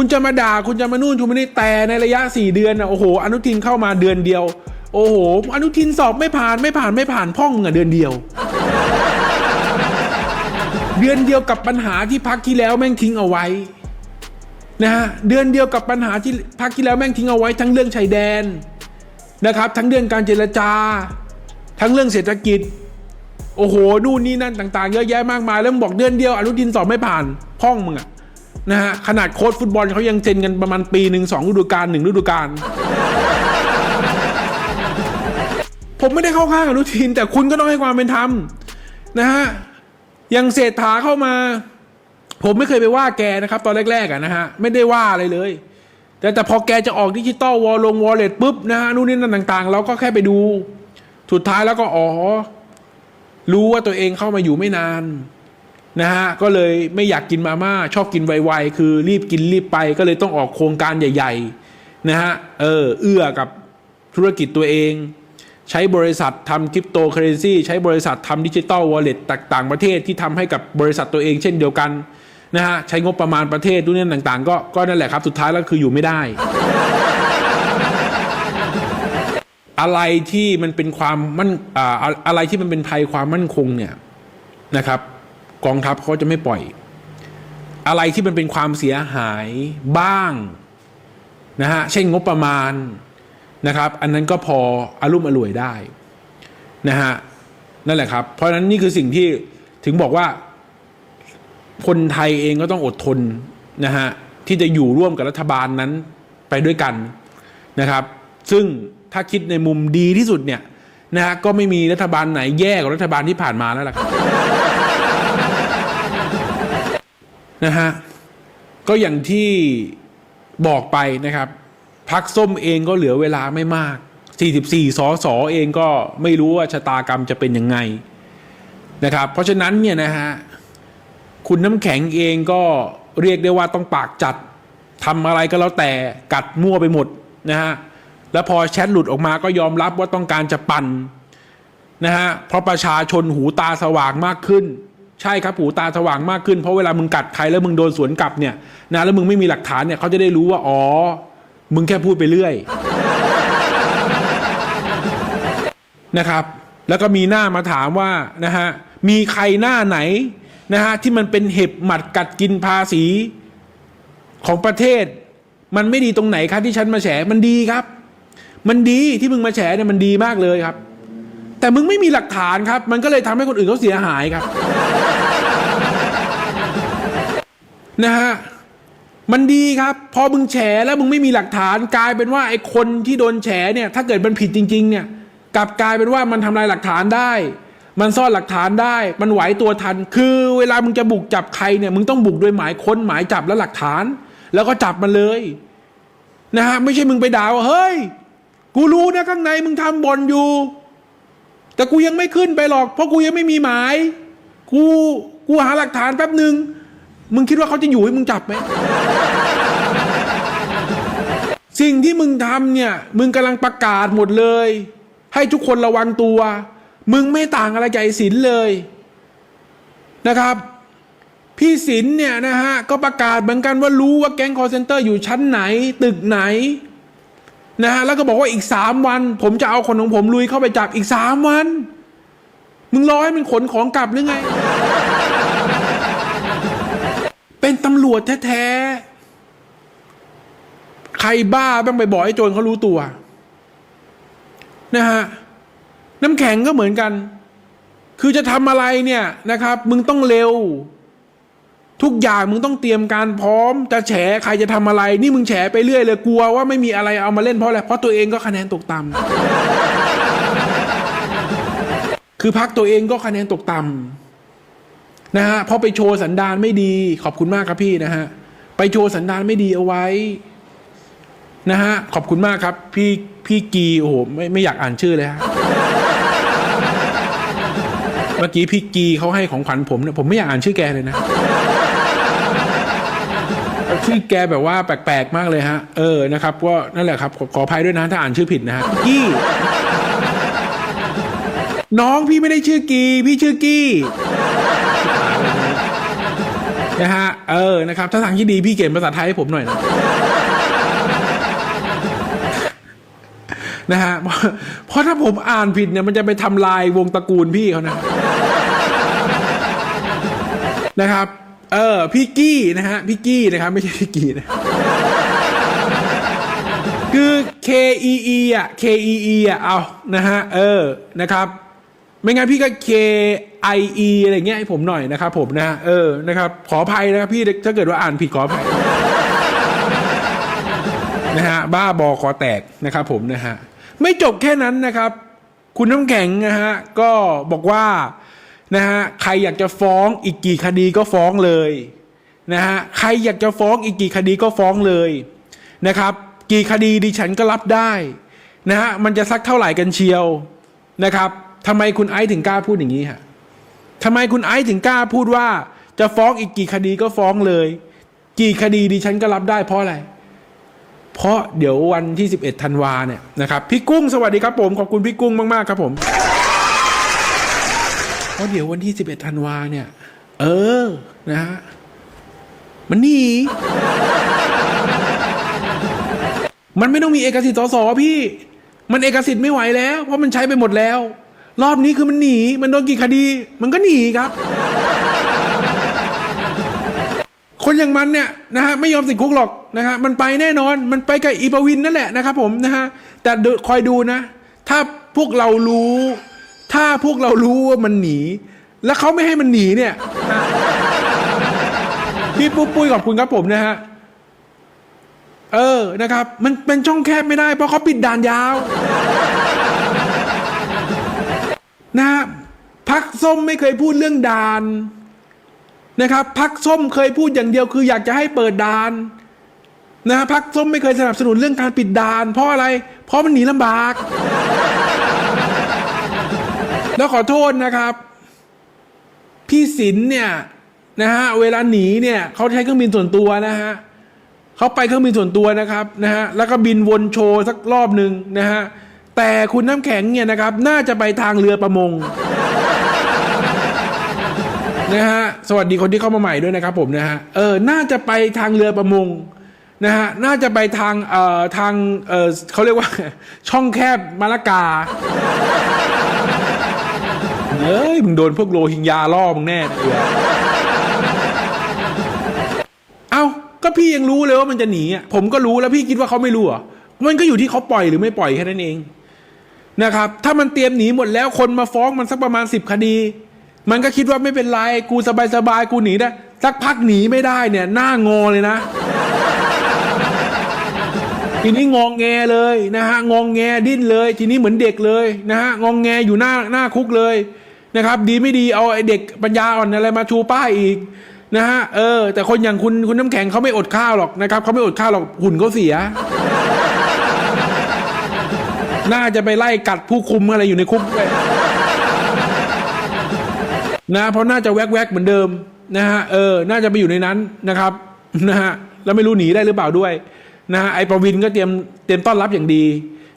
คุณจะมาด่าคุณจะมานู่นคุณมานี่แต่ในระยะสี่เดือนนะโอ้โห อนุทินเข้ามาเดือนเดียว โอ้โห อนุทินสอบไม่ผ่านไม่ผ่านไม่ผ่านพ่องอะเดือนเดียว เดือนเดียวกับปัญหาที่พักที่แล้วแม่งทิ้งเอาไว้นะฮะเดือนเดียวกับปัญหาที่พักที่แล้วแม่งทิ้งเอาไว้ทั้งเรื่องชายแดนนะครับทั้งเรื่องการเจรจา ทั้งเรื่องเศรษฐกิจ โอ้โหนู่นนี่นั่นต่าง ๆ เยอะแยะมากมายแล้วมึงบอกเดือนเดียวอนุทินสอบไม่ผ่านพ่องมึงอะ นะฮะขนาดโค้ชฟุตบอลเขายังเซ็นกันประมาณปีหนึ่งสองฤดูกาลหนึ่งฤดูกาลผมไม่ได้เข้าข้างอนุทิน แต่คุณก็ต้องให้ความเป็นธรรมนะฮะย่างเศรษฐาเข้ามา ผมไม่เคยไปว่าแกนะครับ ตอนแรกๆอะนะฮะไม่ได้ว่าอะไรเลย แต่แต่พอแกจะออกดิจิตอลวอลลงวอลเล็ตปุ๊บนะฮะนู่นนี่นั่นต่าง ๆ เราก็แค่ไปดู สุดท้ายแล้วก็อ๋อรู้ว่าตัวเองเข้ามาอยู่ไม่นาน นะฮะก็เลยไม่อยากกินมาม่าชอบกินไวๆคือรีบกินรีบไปก็เลยต้องออกโครงการใหญ่ ๆ นะฮะเออเอื้อกับธุรกิจตัวเอง ใช้บริษัททำคริปโตเคอเรนซีใช้บริษัททำดิจิตอลวอลเล็ตต่างประเทศที่ทำให้กับบริษัทตัวเองเช่นเดียวกันนะฮะใช้งบประมาณประเทศด้วยนี่ต่างๆ ก็ก็นั่นแหละครับ สุดท้ายแล้วคืออยู่ไม่ได้ อะไรที่มันเป็นความมั่นอ่าอะไรที่มันเป็นภัยความมั่นคงเนี่ยนะครับ กองทัพเขาจะไม่ปล่อย อะไรที่มันเป็นความเสียหายบ้างนะฮะเช่นงบประมาณนะครับ อันนั้นก็พออารุ่มอร่วยได้นะฮะนั่นแหละครับ เพราะฉะนั้นนี่คือสิ่งที่ถึงบอกว่า คนไทยเองก็ต้องอดทนนะฮะที่จะอยู่ร่วมกับรัฐบาลนั้นไปด้วยกันนะครับ ซึ่งถ้าคิดในมุมดีที่สุดเนี่ยนะฮะก็ไม่มีรัฐบาลไหนแย่กว่ารัฐบาลที่ผ่านมาแล้วล่ะครับ นะฮะก็อย่างที่บอกไปนะครับพักส้มเองก็เหลือเวลาไม่มาก 44สอสอเองก็ไม่รู้ว่าชะตากรรมจะเป็นยังไงนะครับ เพราะฉะนั้นเนี่ยนะฮะคุณน้ำแข็งเองก็เรียกได้ว่าต้องปากจัดทำอะไรก็แล้วแต่กัดมั่วไปหมดนะฮะแล้วพอแชทหลุดออกมาก็ยอมรับว่าต้องการจะปั่นนะฮะเพราะประชาชนหูตาสว่างมากขึ้น ใช่ครับหูตาสว่างมากขึ้นเพราะเวลามึงกัดใครแล้วมึงโดนสวนกลับเนี่ยนะแล้วมึงไม่มีหลักฐานเนี่ยเขาจะได้รู้ว่าอ๋อ มึงแค่พูดไปเรื่อยนะครับ แล้วก็มีหน้ามาถามว่านะฮะมีใครหน้าไหนนะฮะที่มันเป็นเห็บหมัดกัดกินภาษีของประเทศ มันไม่ดีตรงไหนครับที่ฉันมาแฉมันดีครับ มันดีที่มึงมาแฉเนี่ยมันดีมากเลยครับ แต่มึงไม่มีหลักฐานครับ มันก็เลยทำให้คนอื่นเขาเสียหายครับ นะฮะมันดีครับ พอมึงแฉแล้วมึงไม่มีหลักฐานกลายเป็นว่าไอ้คนที่โดนแฉเนี่ย ถ้าเกิดมันผิดจริง ๆ เนี่ย กลับกลายเป็นว่ามันทำลายหลักฐานได้ มันซ่อนหลักฐานได้ มันไหวตัวทัน คือเวลามึงจะบุกจับใครเนี่ยมึงต้องบุกด้วยหมายค้นหมายจับและหลักฐาน แล้วก็จับมันเลยนะฮะไม่ใช่มึงไปด่าว่าเฮ้ย กูรู้นะข้างในมึงทำบ่อนอยู่ แต่กูยังไม่ขึ้นไปหรอก เพราะกูยังไม่มีหมาย กูกูหาหลักฐานแป๊บหนึ่งมึงคิดว่าเขาจะอยู่ให้มึงจับไหมสิ่งที่มึงทำเนี่ย มึงกำลังประกาศหมดเลย ให้ทุกคนระวังตัว มึงไม่ต่างอะไรจากสินเลยนะครับ พี่สินเนี่ยนะฮะ ก็ประกาศเหมือนกันว่ารู้ว่าแก๊งคอร์เซนเตอร์อยู่ชั้นไหน ตึกไหน นะฮะแล้วก็บอกว่าอีกสามวัน ผมจะเอาคนของผมลุยเข้าไปจับอีกสามวัน มึงรอให้มันขนของกลับหรือไง เป็นตำรวจแท้ๆ ใครบ้าบ้างไปบอกให้โจรเขารู้ตัว นะฮะน้ำแข็งก็เหมือนกัน คือจะทำอะไรเนี่ยนะครับ มึงต้องเร็ว ทุกอย่างมึงต้องเตรียมการพร้อมจะแฉใครจะทำอะไร นี่มึงแฉไปเรื่อยเลยกลัวว่าไม่มีอะไรเอามาเล่นเพราะอะไรเพราะตัวเองก็คะแนนตกต่ำคือพักตัวเองก็คะแนนตกต่ำนะฮะเพราะไปโชว์สันดานไม่ดี ขอบคุณมากครับพี่นะฮะไปโชว์สันดานไม่ดีเอาไว้นะฮะขอบคุณมากครับ พี่พี่กีโอ้โหไม่ไม่อยากอ่านชื่อเลยฮะเมื่อกี้พี่กีเขาให้ของขวัญผมเนี่ยผมไม่อยากอ่านชื่อแกเลยนะ ชื่อแกแบบว่าแปลกๆมากเลยฮะ เออนะครับก็นั่นแหละครับ ขออภัยด้วยนะถ้าอ่านชื่อผิดนะฮะกี้ น้องพี่ไม่ได้ชื่อกีพี่ชื่อกี้นะฮะเออนะครับถ้าทางที่ดีพี่เขียนภาษาไทยให้ผมหน่อยนะนะฮะเพราะถ้าผมอ่านผิดเนี่ยมันจะไปทำลายวงตระกูลพี่เขานะนะครับ เออพี่กี้นะฮะพี่กี้นะครับไม่ใช่พี่กี้นะคือ K E E อะ K E E อะเอานะฮะเออนะครับ ไม่งั้นพี่ก็ K I E อะไรเงี้ยให้ผมหน่อยนะครับผมนะเออนะครับขออภัยนะครับพี่ถ้าเกิดว่าอ่านผิดขออภัยนะฮะบ้าบอคอแตกนะครับผมนะฮะไม่จบแค่นั้นนะครับ คุณน้ำแข็งนะฮะก็บอกว่า นะฮะใครอยากจะฟ้องอีกกี่คดีก็ฟ้องเลยนะฮะใครอยากจะฟ้องอีกกี่คดีก็ฟ้องเลยนะครับ กี่คดีดิฉันก็รับได้นะฮะมันจะสักเท่าไหร่กันเชียวนะครับทำไมคุณไอซ์ถึงกล้าพูดอย่างนี้ฮะทำไมคุณไอซ์ถึงกล้าพูดว่า จะฟ้องอีกกี่คดีก็ฟ้องเลย กี่คดีดิฉันก็รับได้เพราะอะไร เพราะเดี๋ยววันที่ 11ธันวาเนี่ยนะครับพี่กุ้งสวัสดีครับผมขอบคุณพี่กุ้งมากๆครับผม เพราะเดี๋ยววันที่ 11ธันวาเนี่ย เออ นะฮะ มันหนี มันไม่ต้องมีเอกสิทธิ์สสพี่ มันเอกสิทธิ์ไม่ไหวแล้ว เพราะมันใช้ไปหมดแล้ว รอบนี้คือมันหนี มันโดนกี่คดี มันก็หนีครับ คนอย่างมันเนี่ยนะฮะไม่ยอมติดคุกหรอกนะฮะ มันไปแน่นอน มันไปกับอีปวินนั่นแหละนะครับผมนะฮะ แต่คอยดูนะ ถ้าพวกเรารู้ ถ้าพวกเรารู้ว่ามันหนี แล้วเขาไม่ให้มันหนีเนี่ย พี่ปุ๊บปุ้ยขอบคุณครับผมนะฮะ เออนะครับ มันเป็นช่องแคบไม่ได้ เพราะเขาปิดด่านยาว นะฮะพักส้มไม่เคยพูดเรื่องด่านนะครับพักส้มเคยพูดอย่างเดียวคืออยากจะให้เปิดด่านนะฮะพักส้มไม่เคยสนับสนุนเรื่องการปิดด่าน เพราะอะไร เพราะมันหนีลำบาก แล้วขอโทษนะครับ พี่ศิลเนี่ยนะฮะเวลาหนีเนี่ยเขาใช้เครื่องบินส่วนตัวนะฮะเขาไปเครื่องบินส่วนตัวนะครับนะฮะแล้วก็บินวนโชว์สักรอบหนึ่งนะฮะแต่คุณน้ำแข็งเนี่ยนะครับ น่าจะไปทางเรือประมงนะฮะสวัสดีคนที่เข้ามาใหม่ด้วยนะครับผมนะฮะเออน่าจะไปทางเรือประมงนะฮะน่าจะไปทางเอ่อทางเอ่อเขาเรียกว่า ช่องแคบมาละกา เฮ้ยมึงโดนพวกโรฮิงญาล่อมึงแน่เอเอ้าก็พี่ยังรู้เลยว่ามันจะหนีอะผมก็รู้แล้วพี่คิดว่าเขาไม่รู้เหรอมันก็อยู่ที่เขาปล่อยหรือไม่ปล่อยแค่นั้นเองนะครับ ถ้ามันเตรียมหนีหมดแล้วคนมาฟ้องมันสักประมาณสิบคดี มันก็คิดว่าไม่เป็นไรกูสบายสบายกูหนีได้สักพักหนีไม่ได้เนี่ย หน้างอเลยนะทีนี้งองแงเลยนะฮะงองแงดิ้นเลย ทีนี้เหมือนเด็กเลยนะฮะงองแงอยู่หน้าหน้าคุกเลย นะครับ ดีไม่ดีเอาไอเด็กปัญญาอ่อนอะไรมาชูป้ายอีกนะฮะเออ แต่คนอย่างคุณคุณน้ำแข็งเขาไม่อดข้าวหรอกนะครับเขาไม่อดข้าวหรอกหุ่นเขาเสีย น่าจะไปไล่กัดผู้คุมอะไรอยู่ในคุกเลยนะเพราะน่าจะแวกแวกๆเหมือนเดิมนะฮะเออ น่าจะไปอยู่ในนั้นนะครับนะฮะแล้วไม่รู้หนีได้หรือเปล่าด้วยนะฮะไอ้ประวินก็เตรียมเตรียมต้อนรับอย่างดี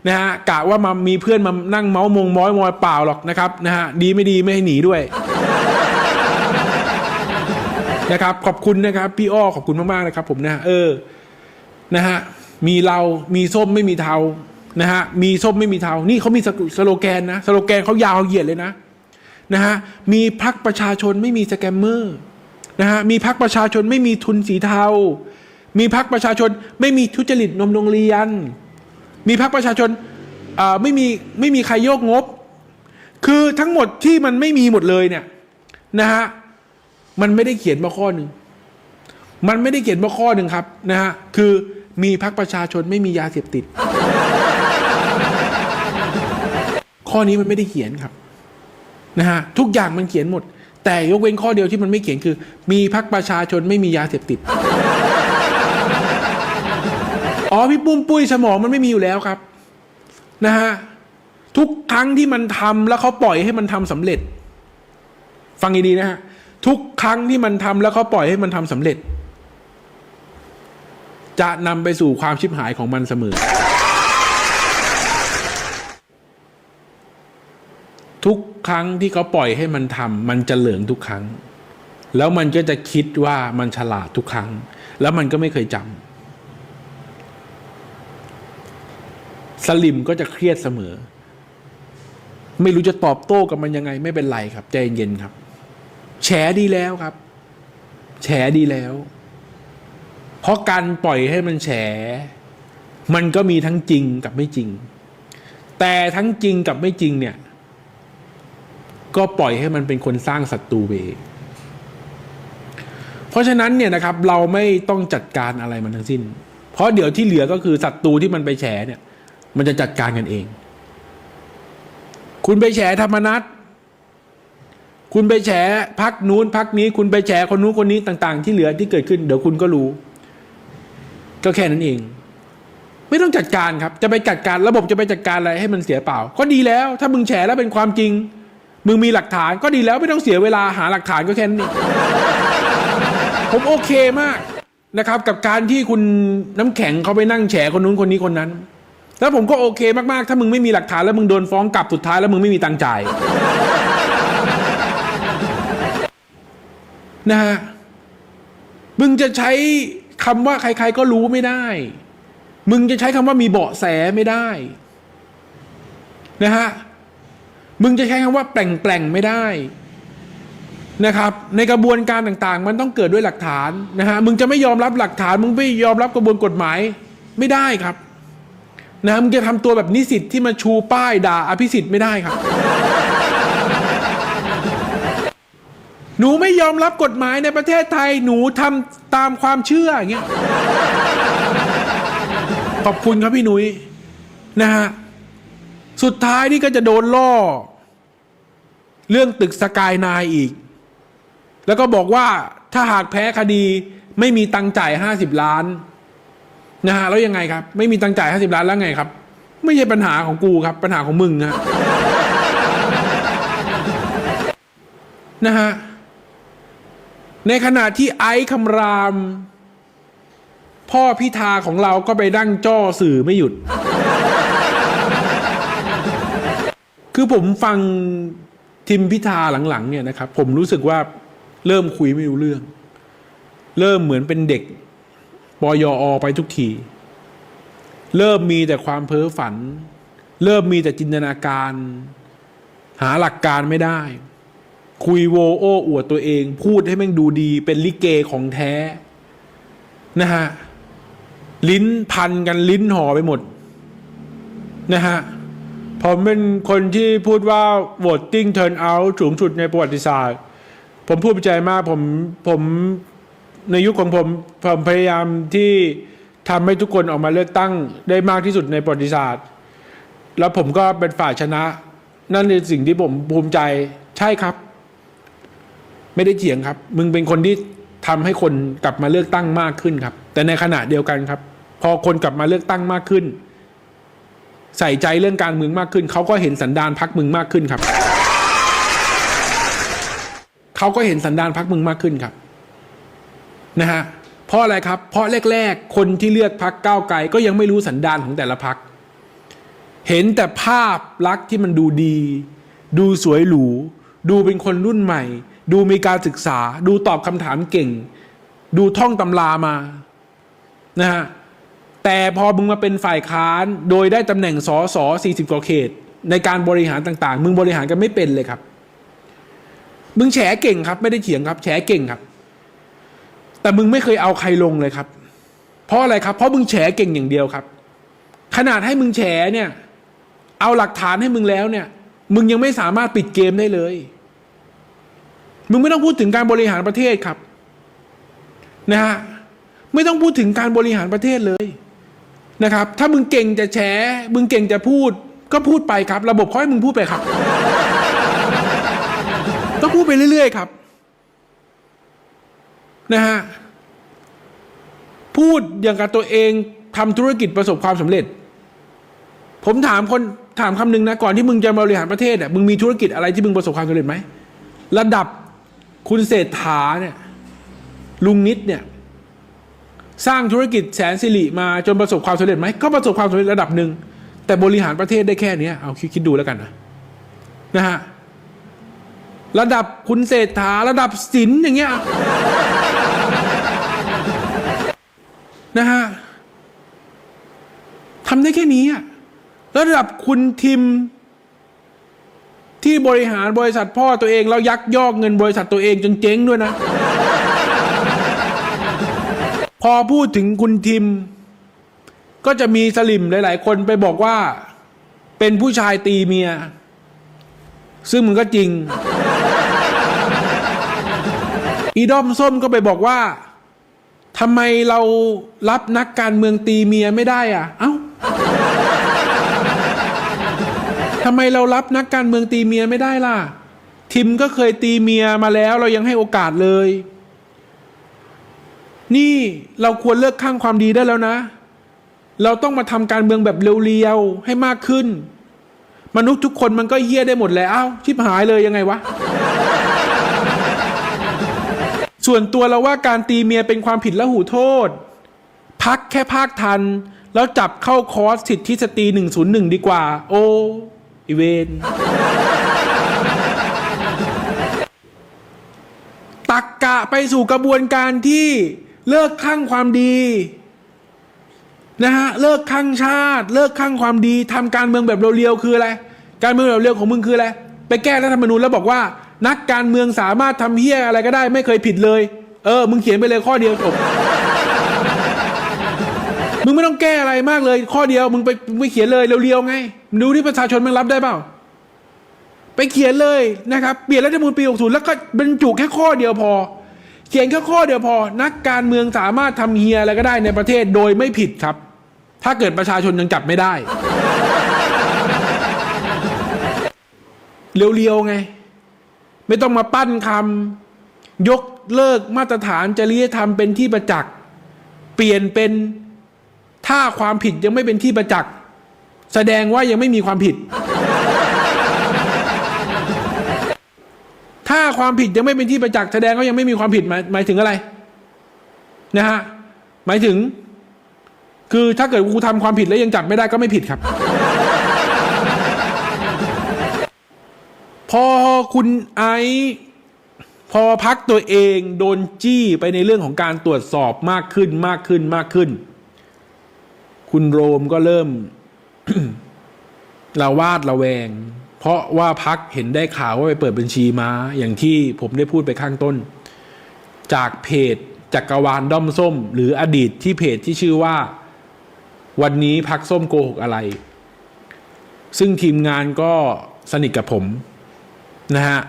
นะฮะกะว่ามามีเพื่อนมานั่งเมาส์มงม้อยมอยเปล่าหรอกนะครับนะฮะดีไม่ดีไม่ให้หนีด้วยนะครับขอบคุณนะครับ พี่อ้อขอบคุณมากๆนะครับ ผมนะฮะเออนะฮะมีเรา มีส้มไม่มีเทานะฮะมีส้มไม่มีเทานี่เขามีสโลแกนนะสโลแกนเขายาวเหยียดเลยนะนะฮะมีพักประชาชนไม่มีสแกมเมอร์นะฮะมีพักประชาชนไม่มีทุนสีเทา มีพักประชาชนไม่มีทุจริตนมโรงเรียน มีพักประชาชนไม่มีไม่มีใครโยกงบ คือทั้งหมดที่มันไม่มีหมดเลยเนี่ยนะฮะมันไม่ได้เขียนมาข้อหนึ่งมันไม่ได้เขียนมาข้อหนึ่งครับนะฮะคือมีพักประชาชนไม่มียาเสพติด ข้อนี้มันไม่ได้เขียนครับนะฮะทุกอย่างมันเขียนหมด แต่ยกเว้นข้อเดียวที่มันไม่เขียนคือ มีพักประชาชนไม่มียาเสพติด อ๋อพี่ปุ้มปุ้ยสมองมันไม่มีอยู่แล้วครับ นะฮะทุกครั้งที่มันทำแล้วเขาปล่อยให้มันทำสำเร็จ ฟังดีๆนะฮะทุกครั้งที่มันทำแล้วเขาปล่อยให้มันทำสำเร็จ จะนำไปสู่ความชิบหายของมันเสมอ ทุกครั้งที่เขาปล่อยให้มันทำมันจะเหลืองทุกครั้ง แล้วมันก็จะคิดว่ามันฉลาดทุกครั้ง แล้วมันก็ไม่เคยจำ สลิมก็จะเครียดเสมอ ไม่รู้จะตอบโต้กับมันยังไง ไม่เป็นไรครับ ใจเย็นครับ แฉดีแล้วครับ แฉดีแล้ว เพราะการปล่อยให้มันแฉ มันก็มีทั้งจริงกับไม่จริง แต่ทั้งจริงกับไม่จริงเนี่ย ก็ปล่อยให้มันเป็นคนสร้างศัตรูเองเพราะฉะนั้นเนี่ยนะครับ เราไม่ต้องจัดการอะไรมันทั้งสิ้น เพราะเดี๋ยวที่เหลือก็คือศัตรูที่มันไปแฉเนี่ย มันจะจัดการกันเอง คุณไปแฉธรรมนัตคุณไปแฉพักนู้นพักนี้ คุณไปแฉคนนู้นคนนี้ต่าง ๆ ที่เหลือที่เกิดขึ้น เดี๋ยวคุณก็รู้ ก็แค่นั้นเอง ไม่ต้องจัดการครับ จะไปจัดการระบบจะไปจัดการอะไรให้มันเสียเปล่า ก็ดีแล้ว ถ้ามึงแฉแล้วเป็นความจริง มึงมีหลักฐานก็ดีแล้วไม่ต้องเสียเวลาหาหลักฐานก็แค่นั้นเองผมโอเคมากนะครับ กับการที่คุณน้ำแข็งเขาไปนั่งแฉคนนู้นคนนี้คนนั้น แล้วผมก็โอเคมากๆ ถ้ามึงไม่มีหลักฐานแล้วมึงโดนฟ้องกลับสุดท้ายแล้วมึงไม่มีตังค์จ่ายนะฮะมึงจะใช้คำว่าใคร ๆ ก็รู้ไม่ได้ มึงจะใช้คำว่ามีเบาะแสไม่ได้นะฮะ มึงจะใช้คำว่าแปลงๆไม่ได้นะครับ ในกระบวนการต่างๆ มันต้องเกิดด้วยหลักฐานนะฮะ มึงจะไม่ยอมรับหลักฐาน มึงไม่ยอมรับกระบวนกฎหมายไม่ได้ครับ นะมึงจะทำตัวแบบนิสิตที่มาชูป้ายด่าอภิสิทธิ์ไม่ได้ครับ หนูไม่ยอมรับกฎหมายในประเทศไทยหนูทำตามความเชื่ออย่างเงี้ยขอบคุณครับพี่หนุย้ยนะฮะสุดท้ายนี่ก็จะโดนล่อ เรื่องตึกสกายนายอีก แล้วก็บอกว่าถ้าหากแพ้คดีไม่มีตังค์จ่ายห้าสิบล้าน นะฮะแล้วยังไงครับ ไม่มีตังค์จ่ายห้าสิบล้านแล้วไงครับ ไม่ใช่ปัญหาของกูครับ ปัญหาของมึงนะฮะนะฮะในขณะที่ไอซ์คำราม พ่อพิธาของเราก็ไปดั้งจ้อสื่อไม่หยุด คือผมฟังทิมพิธาหลังๆ เนี่ยนะครับ ผมรู้สึกว่าเริ่มคุยไม่รู้เรื่อง เริ่มเหมือนเป็นเด็ก ปยอไปทุกที เริ่มมีแต่ความเพ้อฝัน เริ่มมีแต่จินตนาการ หาหลักการไม่ได้ คุยโวโอ้อวดตัวเอง พูดให้แม่งดูดีเป็นลิเกของแท้ นะฮะ ลิ้นพันกันลิ้นห่อไปหมด นะฮะผมเป็นคนที่พูดว่า voting turn out สูงสุดในประวัติศาสตร์ ผมพูดใจมากผมผม ในยุคของผมผมพยายามที่ทำให้ทุกคนออกมาเลือกตั้งได้มากที่สุดในประวัติศาสตร์ แล้วผมก็เป็นฝ่ายชนะ นั่นคือสิ่งที่ผมภูมิใจใช่ครับ ไม่ได้เถียงครับ มึงเป็นคนที่ทำให้คนกลับมาเลือกตั้งมากขึ้นครับ แต่ในขณะเดียวกันครับ พอคนกลับมาเลือกตั้งมากขึ้น ใส่ใจเรื่องการเมืองมากขึ้นเขาก็เห็นสันดานพักมึงมากขึ้นครับเขาก็เห็นสันดานพักมึงมากขึ้นครับ นะฮะเพราะอะไรครับ เพราะแรก ๆ คนที่เลือกพักก้าวไกลก็ยังไม่รู้สันดานของแต่ละพัก เห็นแต่ภาพลักษณ์ที่มันดูดี ดูสวยหรู ดูเป็นคนรุ่นใหม่ ดูมีการศึกษา ดูตอบคำถามเก่ง ดูท่องตำรามานะฮะแต่พอมึงมาเป็นฝ่ายค้านโดยได้ตำแหน่งสอสอสี่สิบกว่าเขต ในการบริหารต่าง ๆ มึงบริหารกันไม่เป็นเลยครับ มึงแฉเก่งครับ ไม่ได้เถียงครับ แฉเก่งครับ แต่มึงไม่เคยเอาใครลงเลยครับ เพราะอะไรครับ เพราะมึงแฉเก่งอย่างเดียวครับ ขนาดให้มึงแฉเนี่ย เอาหลักฐานให้มึงแล้วเนี่ย มึงยังไม่สามารถปิดเกมได้เลย มึงไม่ต้องพูดถึงการบริหารประเทศครับ นะฮะไม่ต้องพูดถึงการบริหารประเทศเลยนะครับ ถ้ามึงเก่งจะแฉมึงเก่งจะพูด ก็พูดไปครับ ระบบเขาให้มึงพูดไปครับก็พูดไปเรื่อยๆครับ นะฮะพูดอย่างกับตัวเองทำธุรกิจประสบความสำเร็จ ผมถามคนถามคำหนึ่งนะก่อนที่มึงจะบริหารประเทศอะมึงมีธุรกิจอะไรที่มึงประสบความสำเร็จไหมระดับคุณเศรษฐาเนี่ยลุงนิดเนี่ยสร้างธุรกิจแสนสิริมาจนประสบความสำเร็จไหมก็ประสบความสำเร็จระดับหนึ่งแต่บริหารประเทศได้แค่นี้เอาคิดดูแล้วกันนะนะฮะ ระดับคุณเศรษฐาระดับศิลป์อย่างเงี้ยนะฮะทำได้แค่นี้อะระดับคุณทิม ที่บริหารบริษัทพ่อตัวเองแล้วยักยอกเงินบริษัทตัวเองจนเจ๊งด้วยนะ พอพูดถึงคุณทิม ก็จะมีสลิมหลาย ๆ คนไปบอกว่า เป็นผู้ชายตีเมีย ซึ่งมันก็จริง อีดอมส้มก็ไปบอกว่าทำไมเรารับนักการเมืองตีเมียไม่ได้อะ เอ้าทำไมเรารับนักการเมืองตีเมียไม่ได้ล่ะ ทิมก็เคยตีเมียมาแล้วเรายังให้โอกาสเลย นี่เราควรเลิกข้างความดีได้แล้วนะ เราต้องมาทำการเมืองแบบเรียวๆให้มากขึ้น มนุษย์ทุกคนมันก็เฮี้ยได้หมดแหล้วชิบหายเลยยังไงวะ ส่วนตัวเราว่าการตีเมียเป็นความผิดและหูโทษ พักแค่ภาคทัน แล้วจับเข้าคอร์สสิทธิสตรี101 ดีกว่า โออีเวนตักกะไปสู่กระบวนการที่เลิกข้างความดีนะฮะเลิกข้างชาติ เลิกข้างความดีทำการเมืองแบบเรียวๆคืออะไร การเมืองแบบเรียวของมึงคืออะไร ไปแก้รัฐธรรมนูญแล้วบอกว่า นักการเมืองสามารถทำเฮี้ยอะไรก็ได้ไม่เคยผิดเลย เออ มึงเขียนไปเลยข้อเดียวจบมึงไม่ต้องแก้อะไรมากเลย ข้อเดียวมึงไปมึงไปเขียนเลยเรียวๆไงดูที่ประชาชนมันรับได้เปล่า ไปเขียนเลยนะครับ เปลี่ยนรัฐธรรมนูญปี 60 แล้วก็บรรจุแค่ข้อเดียวพอ เขียนแค่ข้อเดียวพอ นักการเมืองสามารถทำเฮียอะไรก็ได้ในประเทศโดยไม่ผิดครับ ถ้าเกิดประชาชนยังจับไม่ได้ เรียวๆไง ไม่ต้องมาปั้นคำยกเลิกมาตรฐานจริยธรรมเป็นที่ประจักษ์เปลี่ยนเป็นถ้าความผิดยังไม่เป็นที่ประจักษ์แสดงว่ายังไม่มีความผิด ถ้าความผิดยังไม่เป็นที่ประจักษ์แสดงว่ายังไม่มีความผิดหมายหมายถึงอะไร นะฮะหมายถึง คือถ้าเกิดกูทำความผิดแล้วยังจับไม่ได้ก็ไม่ผิดครับ พอคุณไอซ์พอพักตัวเองโดนจี้ไปในเรื่องของการตรวจสอบมากขึ้นมากขึ้นมากขึ้น คุณโรมก็เริ่มระวาดระแวง เพราะว่าพักเห็นได้ข่าวว่าไปเปิดบัญชีมาอย่างที่ผมได้พูดไปข้างต้น จากเพจจักรวาลด้อมส้ม หรืออดีตที่เพจที่ชื่อว่า วันนี้พักส้มโกหกอะไร ซึ่งทีมงานก็สนิทกับผม นะฮะ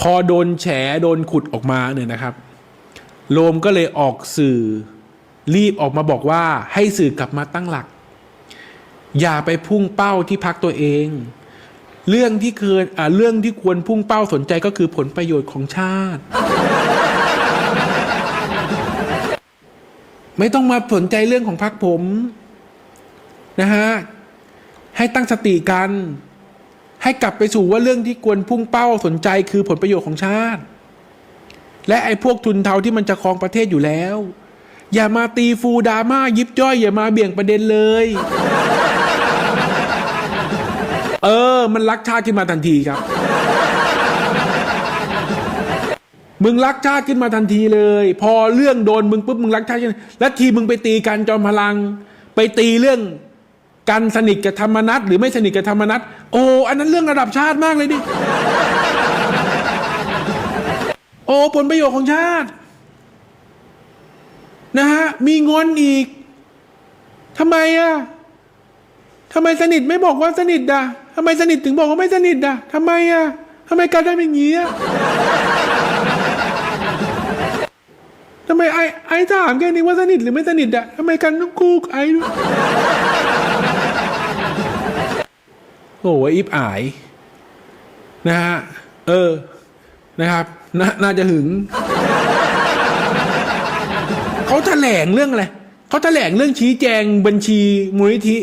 พอโดนแฉโดนขุดออกมาเนี่ยนะครับ โลมก็เลยออกสื่อรีบออกมาบอกว่าให้สื่อกลับมาตั้งหลัก อย่าไปพุ่งเป้าที่พักตัวเอง เรื่องที่เคยอ่าเรื่องที่ควรพุ่งเป้าสนใจก็คือผลประโยชน์ของชาติ ไม่ต้องมาสนใจเรื่องของพักผมนะฮะให้ตั้งสติกัน ให้กลับไปสู่ว่าเรื่องที่ควรพุ่งเป้าสนใจคือผลประโยชน์ของชาติ และไอ้พวกทุนเทาที่มันจะครองประเทศอยู่แล้ว อย่ามาตีฟูดราม่ายิบย่อย อย่ามาเบี่ยงประเด็นเลย เออ มันรักชาติขึ้นมาทันทีครับ มึงรักชาติขึ้นมาทันทีเลย พอเรื่องโดนมึงปุ๊บมึงรักชาติแล้วทีมึงไปตีกันจอมพลัง ไปตีเรื่อง กันสนิทกับธรรมนัตหรือไม่สนิทกับธรรมนัตโอ้อันนั้นเรื่องระดับชาติมากเลยดิ โอ้ผลประโยชน์ของชาติ นะฮะ มีงอนอีกทำไมอะทำไมสนิทไม่บอกว่าสนิทอะทำไมสนิทถึงบอกว่าไม่สนิทอะทำไมอะทำไมการทำอย่างนี้อะทำไมไอ้ไอ้ถามแค่นี้ว่าสนิทหรือไม่สนิทอะทำไมกันต้องกูไอ้ด้วย โอ้ยอิบอาย นะฮะ เออ นะครับนน่าจะหึง เขาแถลงเรื่องอะไรเขาแถลงเรื่องชี้แจงบัญชีมูลนิธิ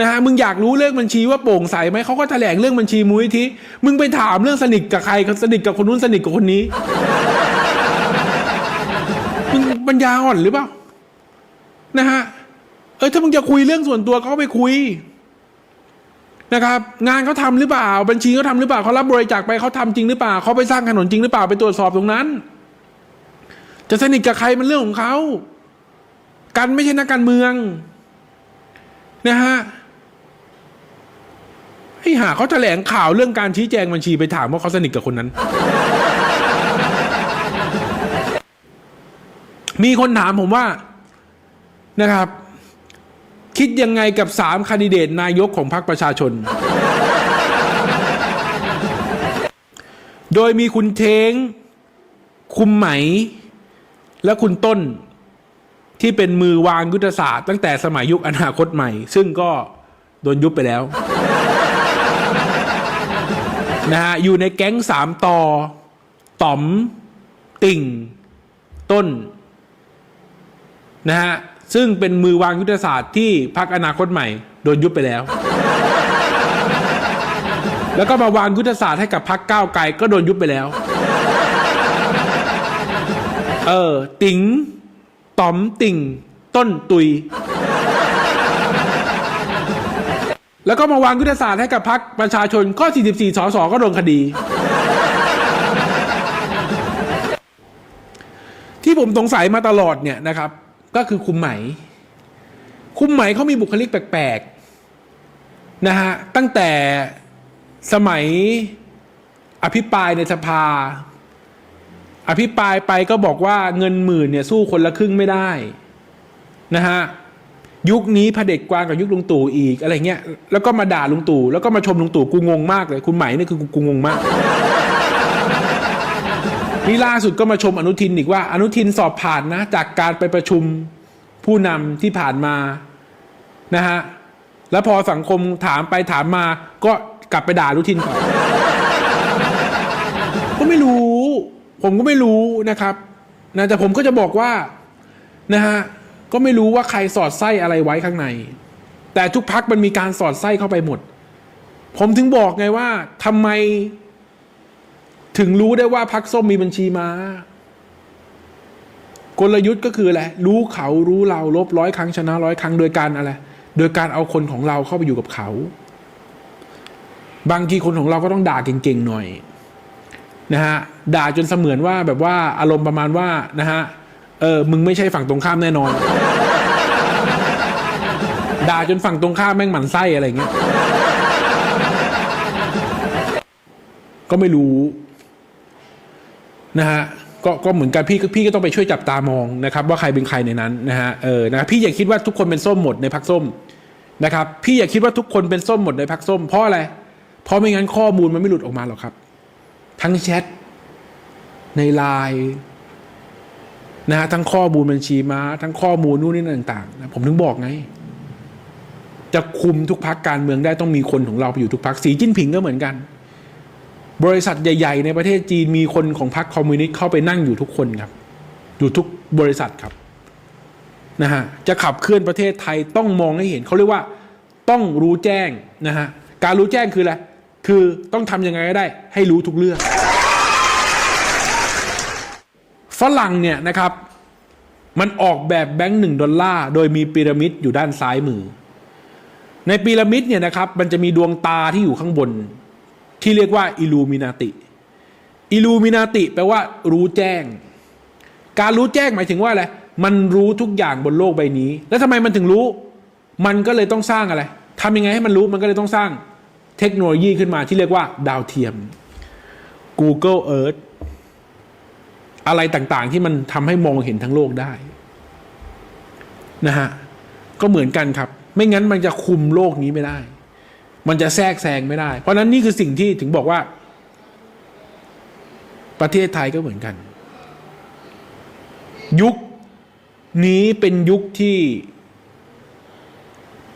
นะฮะ มึงอยากรู้เรื่องบัญชีว่าโปร่งใสไหม เขาก็แถลงเรื่องบัญชีมูลนิธิ มึงไปถามเรื่องสนิทกับใครสนิทกับคนนู้นสนิทกับคนนี้ มึงปัญญาอ่อนหรือเปล่า นะฮะ เออถ้ามึงจะคุยเรื่องส่วนตัวก็ไปคุย นะครับงานเขาทำหรือเปล่า บัญชีเขาทำหรือเปล่าเขารับบริจาคไปเขาทำจริงหรือเปล่าเขาไปสร้างถนนจริงหรือเปล่าไปตรวจสอบตรงนั้น จะสนิทกับใครมันเรื่องของเขากันไม่ใช่นักการเมืองนะฮะให้หาเขาแถลงข่าวเรื่องการชี้แจงบัญชีไปถามว่าเขาสนิทกับคนนั้น มีคนถามผมว่านะครับ คิดยังไงกับสามคนดิเดตนายกของพรรคประชาชน โดยมีคุณเทง คุมไหม และคุณต้นที่เป็นมือวางยุทธศาสตร์ตั้งแต่สมัยยุคอนาคตใหม่ ซึ่งก็โดนยุบไปแล้วนะฮะอยู่ในแก๊งสามต่อต่อม ติ่ง ต้นนะฮะ ซึ่งเป็นมือวางยุทธศาสตร์ที่พรรคอนาคตใหม่โดนยุบไปแล้ว แล้วก็มาวางยุทธศาสตร์ให้กับพรรคก้าวไกลก็โดนยุบไปแล้ว เออ ติ๋งต๋อมติ่ง ต้นตุย แล้วก็มาวางยุทธศาสตร์ให้กับพรรคประชาชนข้อ44 สส ก็โดนคดี ที่ผมสงสัยมาตลอดเนี่ยนะครับ ก็คือคุมไหม คุมไหมเขามีบุคลิกแปลกๆนะฮะตั้งแต่สมัยอภิปรายในสภา อภิปรายไปก็บอกว่าเงินหมื่นเนี่ยสู้คนละครึ่งไม่ได้นะฮะยุคนี้เผด็จกวางกับยุคลุงตู่อีกอะไรเงี้ยแล้วก็มาด่าลุงตู่แล้วก็มาชมลุงตู่กูงงมากเลย คุณไหมนี่คือกูกูงงมาก นี่ล่าสุดก็มาชมอนุทินอีกว่าอนุทินสอบผ่านนะจากการไปประชุมผู้นำที่ผ่านมานะฮะแล้วพอสังคมถามไปถามมา ก็กลับไปด่าอนุทินก่อนก็ไม่รู้ ผมก็ไม่รู้นะครับนะแต่ผมก็จะบอกว่านะฮะก็ไม่รู้ว่าใครสอดไส้อะไรไว้ข้างใน แต่ทุกพักมันมีการสอดไส้เข้าไปหมด ผมถึงบอกไงว่าทำไม ถึงรู้ได้ว่าพักส้มมีบัญชีม้ากลยุทธ์ก็คืออะไรรู้เขารู้เราลบร้อยครั้งชนะร้อยครั้งโดยการอะไร โดยการเอาคนของเราเข้าไปอยู่กับเขา บางทีคนของเราก็ต้องด่าเก่งๆหน่อยนะฮะด่าจนเสมือนว่าแบบว่าอารมณ์ประมาณว่านะฮะเออมึงไม่ใช่ฝั่งตรงข้ามแน่นอน ด่าจนฝั่งตรงข้ามแม่งหมันไส้อะไรเงี้ยก็ไม่รู้ นะฮะก็ก็เหมือนกันพี่ก็พี่ก็ต้องไปช่วยจับตามองนะครับ ว่าใครเป็นใครในนั้นนะฮะเออนะพี่อย่าคิดว่าทุกคนเป็นส้มหมดในพักส้มนะครับ พี่อย่าคิดว่าทุกคนเป็นส้มหมดในพักส้ม เพราะอะไร เพราะไม่งั้นข้อมูลมันไม่หลุดออกมาหรอกครับ ทั้งแชทในไลน์นะฮะทั้งข้อมูลบัญชีมาทั้งข้อมูลนู่นนี่นั่นต่างๆนะผมถึงบอกไง จะคุมทุกพักการเมืองได้ต้องมีคนของเราไปอยู่ทุกพักสีจิ้นผิงก็เหมือนกัน บริษัทใหญ่ ๆ ในประเทศจีนมีคนของพรรคคอมมิวนิสต์เข้าไปนั่งอยู่ทุกคนครับ อยู่ทุกบริษัทครับนะฮะจะขับเคลื่อนประเทศไทยต้องมองให้เห็นเขาเรียกว่าต้องรู้แจ้งนะฮะการรู้แจ้งคืออะไรคือต้องทำยังไงก็ได้ ให้รู้ทุกเรื่องฝรั่งเนี่ยนะครับมันออกแบบแบงค์หนึ่งดอลลาร์โดยมีพีระมิดอยู่ด้านซ้ายมือ ในพีระมิดเนี่ยนะครับมันจะมีดวงตาที่อยู่ข้างบน ที่เรียกว่าอิลูมินาติอิลูมินาติแปลว่ารู้แจ้ง การรู้แจ้งหมายถึงว่าอะไรมันรู้ทุกอย่างบนโลกใบนี้ แล้วทำไมมันถึงรู้ มันก็เลยต้องสร้างอะไรทำยังไงให้มันรู้มันก็เลยต้องสร้างเทคโนโลยีขึ้นมาที่เรียกว่าดาวเทียม Google Earth อะไรต่างๆที่มันทำให้มองเห็นทั้งโลกได้นะฮะก็เหมือนกันครับ ไม่งั้นมันจะคุมโลกนี้ไม่ได้ มันจะแทรกแซงไม่ได้ เพราะนั้นนี่คือสิ่งที่ถึงบอกว่า ประเทศไทยก็เหมือนกัน ยุคนี้เป็นยุคที่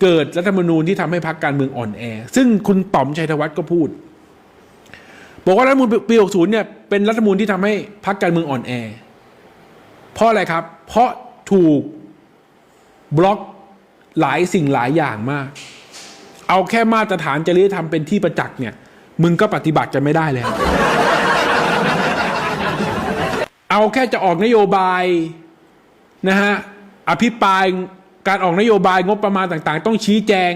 เกิดรัฐธรรมนูญที่ทำให้พรรคการเมืองอ่อนแอ ซึ่งคุณต่อมชัยธวัฒน์ก็พูด บอกว่ารัฐธรรมนูญปี 60 เนี่ยเป็นรัฐธรรมนูญที่ทำให้พรรคการเมืองอ่อนแอ เพราะอะไรครับ เพราะถูกบล็อกหลายสิ่งหลายอย่างมาก เอาแค่มาตรฐานจริยธรรมเป็นที่ประจักษ์เนี่ย มึงก็ปฏิบัติจะไม่ได้แล้ว เอาแค่จะออกนโยบายนะฮะอภิปรายการออกนโยบายงบประมาณต่างๆ ต้องชี้แจง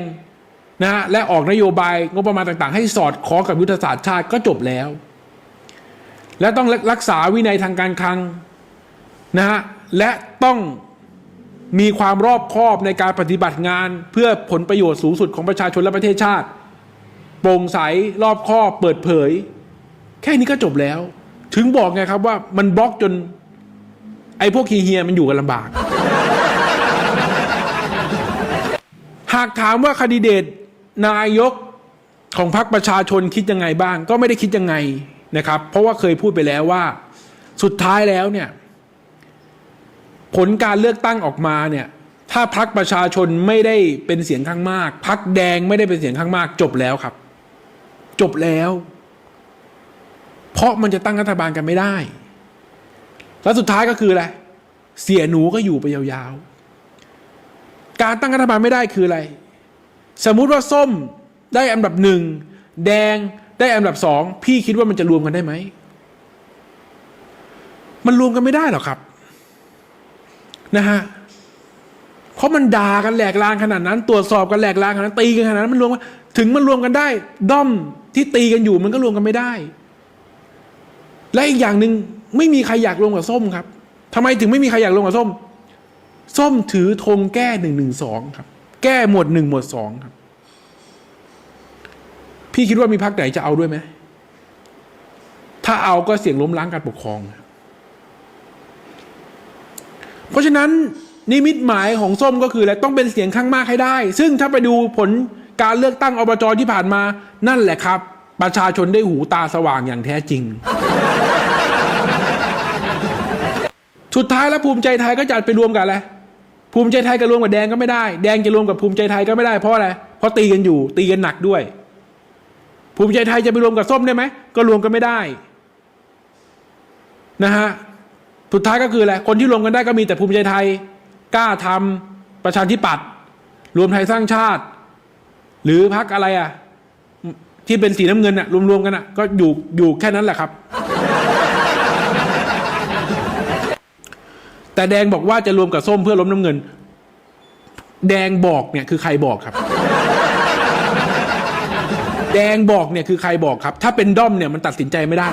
นะฮะและออกนโยบายงบประมาณต่างๆ ให้สอดคล้องกับยุทธศาสตร์ชาติก็จบแล้ว และต้องรักษาวินัยทางการคลังนะฮะและต้อง มีความรอบคอบในการปฏิบัติงาน เพื่อผลประโยชน์สูงสุดของประชาชนและประเทศชาติ โปร่งใสรอบคอบเปิดเผย แค่นี้ก็จบแล้ว ถึงบอกไงครับว่ามันบล็อกจน ไอ้พวกเฮียมันอยู่กันลำบาก หากถามว่าคดีเดตนายกของพรรคประชาชนคิดยังไงบ้าง ก็ไม่ได้คิดยังไงนะครับ เพราะว่าเคยพูดไปแล้วว่า สุดท้ายแล้วเนี่ย ผลการเลือกตั้งออกมาเนี่ย ถ้าพรรคประชาชนไม่ได้เป็นเสียงข้างมากพรรคแดงไม่ได้เป็นเสียงข้างมาก จบแล้วครับ จบแล้ว เพราะมันจะตั้งรัฐบาลกันไม่ได้ แล้วสุดท้ายก็คืออะไรเสียหนูก็อยู่ไปยาวๆ การตั้งรัฐบาลไม่ได้คืออะไร สมมุติว่าส้มได้อันดับหนึ่งแดงได้อันดับสองพี่คิดว่ามันจะรวมกันได้ไหม มันรวมกันไม่ได้หรอกครับ นะฮะเพราะมันด่ากันแหลกลานขนาดนั้น ตรวจสอบกันแหลกลานขนาดนั้นตีกันขนาดนั้นมันรวมถึงมันรวมกันได้ ด้อมที่ตีกันอยู่มันก็รวมกันไม่ได้ และอีกอย่างหนึ่งไม่มีใครอยากลงกับส้มครับทำไมถึงไม่มีใครอยากลงกับส้ม ส้มถือธงแก้หนึ่งหนึ่งสองครับ แก้หมวดหนึ่งหมวดสองครับ พี่คิดว่ามีพรรคไหนจะเอาด้วยไหมถ้าเอาก็เสี่ยงล้มล้างการปกครองครับ เพราะฉะนั้นนิมิตหมายของส้มก็คืออะไรต้องเป็นเสียงข้างมากให้ได้ ซึ่งถ้าไปดูผลการเลือกตั้งอบจที่ผ่านมานั่นแหละครับ ประชาชนได้หูตาสว่างอย่างแท้จริง สุดท้ายแล้วภูมิใจไทยก็จะไปรวมกันอะไรภูมิใจไทยก็รวมกับแดงก็ไม่ได้ แดงจะรวมกับภูมิใจไทยก็ไม่ได้เพราะอะไรเพราะตีกันอยู่ ตีกันหนักด้วย ภูมิใจไทยจะไปรวมกับส้มได้ไหมก็รวมกันไม่ได้นะฮะ สุดท้ายก็คืออะไรคนที่รวมกันได้ก็มีแต่ภูมิใจไทย กล้าทำประชาธิปัตย์รวมไทยสร้างชาติ หรือพักอะไรอะ ที่เป็นสีน้ำเงินอะ รวมๆกันอะ ก็อยู่อยู่แค่นั้นแหละครับ แต่แดงบอกว่าจะรวมกับส้มเพื่อล้มน้ำเงิน แดงบอกเนี่ยคือใครบอกครับ แดงบอกเนี่ยคือใครบอกครับ ถ้าเป็นด้อมเนี่ยมันตัดสินใจไม่ได้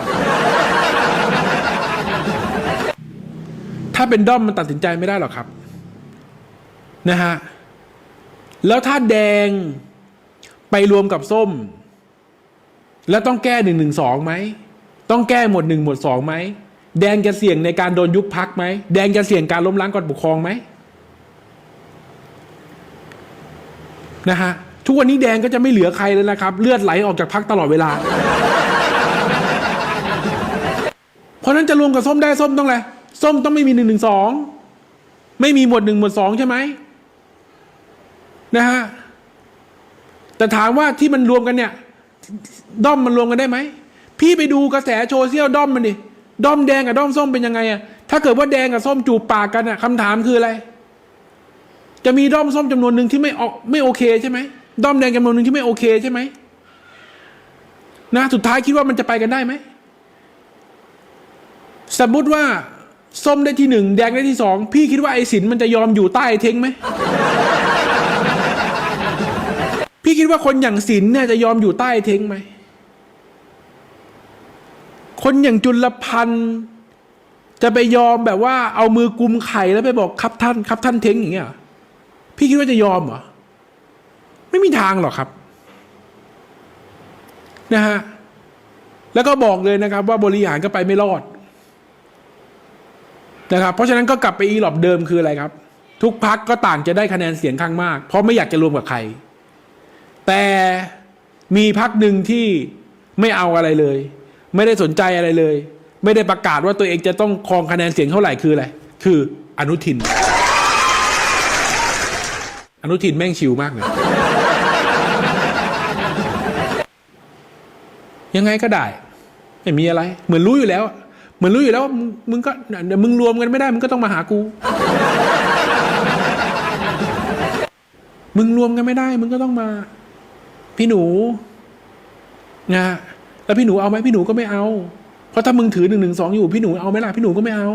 ถ้าเป็นด้อมมันตัดสินใจไม่ได้หรอกครับนะฮะแล้วถ้าแดงไปรวมกับส้ม แล้วต้องแก้หนึ่งหนึ่งสองไหมต้องแก้หมวดหนึ่งหมวดสองไหมแดงจะเสี่ยงในการโดนยุบพักไหมแดงจะเสี่ยงการล้มล้างการปกครองไหมนะฮะทุกวันนี้แดงก็จะไม่เหลือใครเลยนะครับ เลือดไหลออกจากพักตลอดเวลา เพราะฉะนั้นจะรวมกับส้มได้ส้มต้องอะไร ส้มต้องไม่มีหนึ่งหนึ่งสองไม่มีหมวดหนึ่งหมวดสองใช่ไหมนะฮะแต่ถามว่าที่มันรวมกันเนี่ย ด้อมมันรวมกันได้ไหม พี่ไปดูกระแสโซเชียลด้อมมันดิด้อมแดงกับด้อมส้มเป็นยังไงอะถ้าเกิดว่าแดงกับส้มจูบปากกันอะคำถามคืออะไร จะมีด้อมส้มจำนวนหนึ่งที่ไม่ออกไม่โอเคใช่ไหมด้อมแดงจำนวนหนึ่งที่ไม่โอเคใช่ไหมนะสุดท้ายคิดว่ามันจะไปกันได้ไหมสมมติว่า ส้มได้ที่หนึ่งแดงได้ที่สองพี่คิดว่าไอ้สินมันจะยอมอยู่ใต้เท้งไหม พี่คิดว่าคนอย่างศิลป์เนี่ยจะยอมอยู่ใต้เท้งไหม คนอย่างจุลพันธ์จะไปยอมแบบว่าเอามือกุมไข่แล้วไปบอกครับท่านครับท่านเท้งอย่างเงี้ยพี่คิดว่าจะยอมเหรอ ไม่มีทางหรอกครับ นะฮะ แล้วก็บอกเลยนะครับ ว่าบริหารก็ไปไม่รอด นะครับเพราะฉะนั้นก็กลับไปอีหลอบเดิมคืออะไรครับ ทุกพักก็ต่างจะได้คะแนนเสียงข้างมาก เพราะไม่อยากจะรวมกับใคร แต่มีพักหนึ่งที่ไม่เอาอะไรเลย ไม่ได้สนใจอะไรเลย ไม่ได้ประกาศว่าตัวเองจะต้องครองคะแนนเสียงเท่าไหร่คืออะไรคืออนุทิน อนุทินแม่งชิวมากเลยยังไงก็ได้ ไม่มีอะไร เหมือนรู้อยู่แล้ว หมือนรู้อยู่แล้วมึงก็เดี๋ยวมึงรวมกันไม่ได้มึงก็ต้องมาหากู มึงรวมกันไม่ได้ มึงก็ต้องมา พี่หนูไงะแล้วพี่หนูเอาไหมพี่หนูก็ไม่เอา เพราะถ้ามึงถือหนึ่งหนึ่งสองอยู่พี่หนูเอาไหมล่ะพี่หนูก็ไม่เอา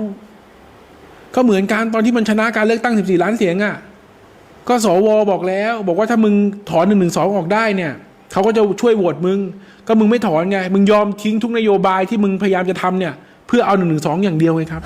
ก็เหมือนการตอนที่มันชนะการเลือกตั้งสิบสี่ล้านเสียงอะ ก็สวบอกแล้ว บอกว่าถ้ามึงถอนหนึ่งหนึ่งสองออกได้เนี่ยเขาก็จะช่วยโหวตมึง ก็มึงไม่ถอนไง มึงยอมทิ้งทุกนโยบายที่มึงพยายามจะทำเนี่ย เพื่อเอาหนึ่งหนึ่งสองอย่างเดียวไงครับ